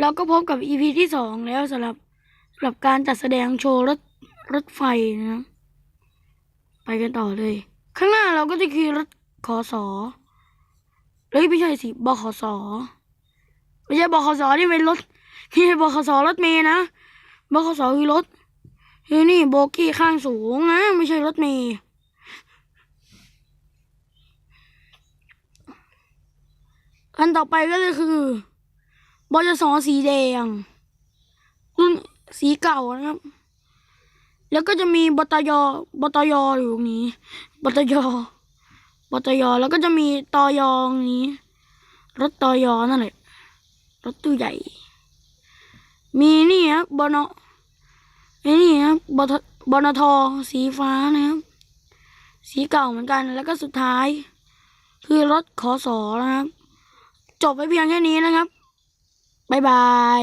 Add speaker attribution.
Speaker 1: เราก็พบกับ EP ที่สองแล้วสำหรับสำหรับการจัดแสดงโชว์รถรถไฟนะ ไปกันต่อเลย ข้างหน้าเราก็จะคือรถขอสอเฮ้ยไม่ใช่สิบขสไม่ใช่บขสนี่เป็นรถนี่บขสรถเมย์นะบขสคือรถเฮ้ยนี่โบกี้ข้างสูงนะไม่ใช่รถเมย์อันต่อไปก็คือ บจสสีแดง รุ่นสีเก่านะครับ แล้วก็จะมีบตยบตยอยู่ตรงนี้บตยบตยแล้วก็จะมีตอยตรงนี้ รถตอยนั่นแหละ รถตู้ใหญ่ มีนี่ครับบนไอ้นี่ครับบทบนทสีฟ้านะครับ สีเก่าเหมือนกันแล้วก็สุดท้าย คือรถขอสอนะครับ จบไปเพียงแค่นี้นะครับ บ๊ายบาย